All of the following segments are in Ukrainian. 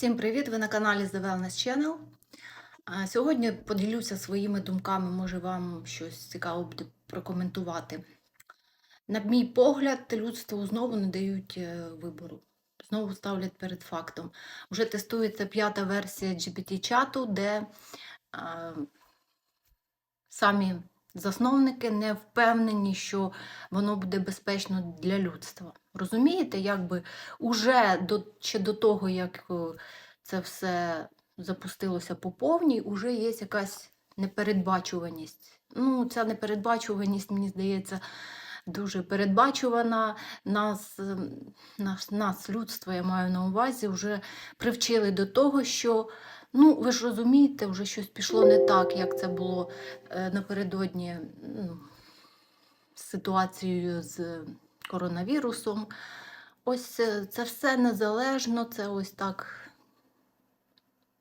Всім привіт! Ви на каналі The Wellness Channel. Сьогодні поділюся своїми думками, може вам щось цікаво буде прокоментувати. На мій погляд, людству знову не дають е, вибору. Знову ставлять перед фактом. Вже тестується п'ята версія GPT-чату, де а, самі засновники не впевнені, що воно буде безпечно для людства. Розумієте, якби уже до, ще до того, як е, це все запустилося по повній, уже є якась непередбачуваність. Ну, ця непередбачуваність, мені здається, дуже передбачувана. Нас, ем, нас, нас, людство, я маю на увазі, вже привчили до того, що, ну, ви ж розумієте, вже щось пішло не так, як це було е, напередодні ну, ситуацією з коронавірусом. Ось е, це все незалежно, це ось так.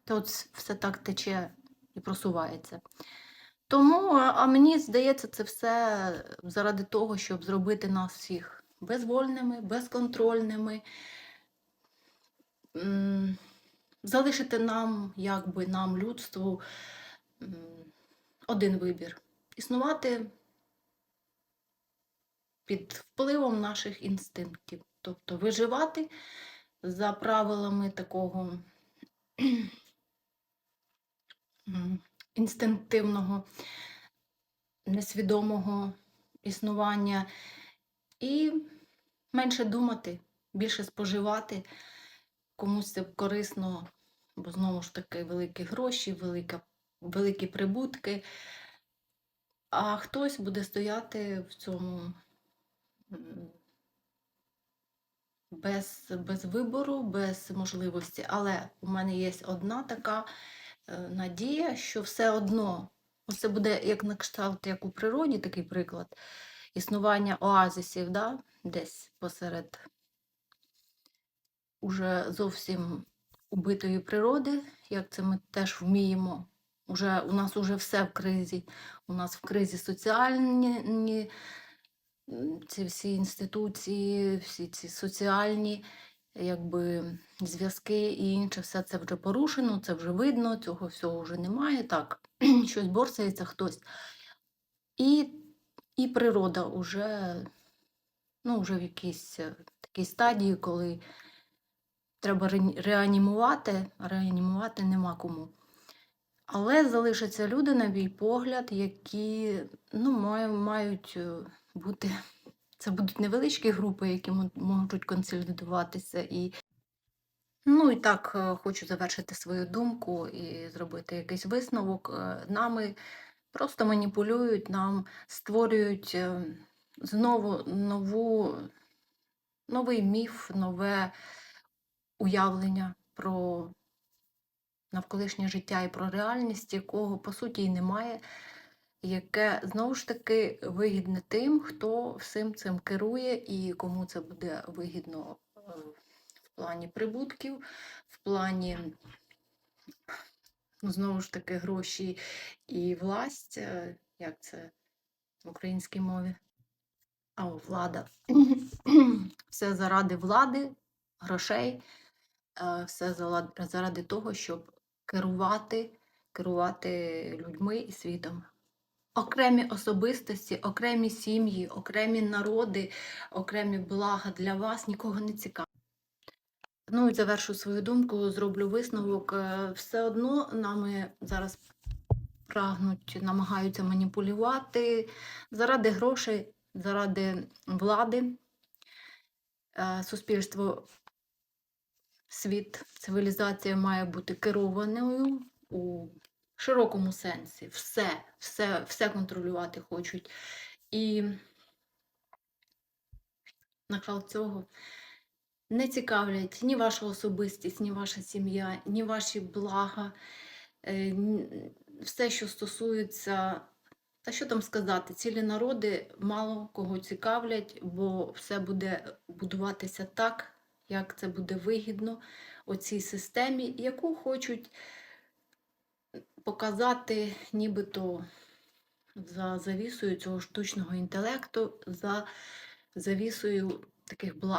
Та от все так тече і просувається. Тому, а а мені здається, це все заради того, щоб зробити нас всіх безвольними, безконтрольними, залишити нам, якби нам, людству, один вибір. Існувати під впливом наших інстинктів. Тобто виживати за правилами такого інстинктивного, несвідомого існування. І менше думати, більше споживати, комусь це корисно, бо знову ж таки великі гроші, велика, великі прибутки, а хтось буде стояти в цьому без, без вибору, без можливості. Але у мене є одна така е, надія, що все одно, це буде як на кшталт, як у природі, такий приклад, існування оазисів, да? десь посеред уже зовсім убитої природи, як це ми теж вміємо. Уже, у нас уже все в кризі. У нас в кризі соціальні ці всі інституції, всі ці соціальні якби, зв'язки і інше, все це вже порушено, це вже видно, цього всього вже немає. Так, щось борсається хтось. І, і природа вже, ну, вже в якійсь е, такій стадії, коли треба реанімувати, а реанімувати нема кому. Але залишаться люди, на мій погляд, які ну, мають е, бути. Це будуть невеличкі групи, які можуть консолідуватися. І... Ну і так е, хочу завершити свою думку і зробити якийсь висновок. Е, Нами просто маніпулюють, нам створюють знову нову, новий міф, нове уявлення про навколишнє життя і про реальність, якого по суті і немає, яке знову ж таки вигідне тим, хто всім цим керує і кому це буде вигідно е, в плані прибутків, в плані ну, знову ж таки гроші і власть, е, як це в українській мові. А влада. Все заради влади, грошей, е, все заради того, щоб керувати, керувати людьми і світом. Окремі особистості, окремі сім'ї, окремі народи, окремі блага для вас нікого не цікавить. Ну і завершу свою думку, зроблю висновок. Е, Все одно нами зараз прагнуть, намагаються маніпулювати заради грошей, заради влади. Е, Суспільство, світ, цивілізація має бути керованою у широкому сенсі. Все, все, все контролювати хочуть. І на кшталт цього не цікавлять ні ваша особистість, ні ваша сім'я, ні ваші блага, е, все, що стосується, та що там сказати, цілі народи мало кого цікавлять, бо все буде будуватися так, як це буде вигідно у цій системі, яку хочуть показати нібито за завісою цього штучного інтелекту, за завісою таких благ.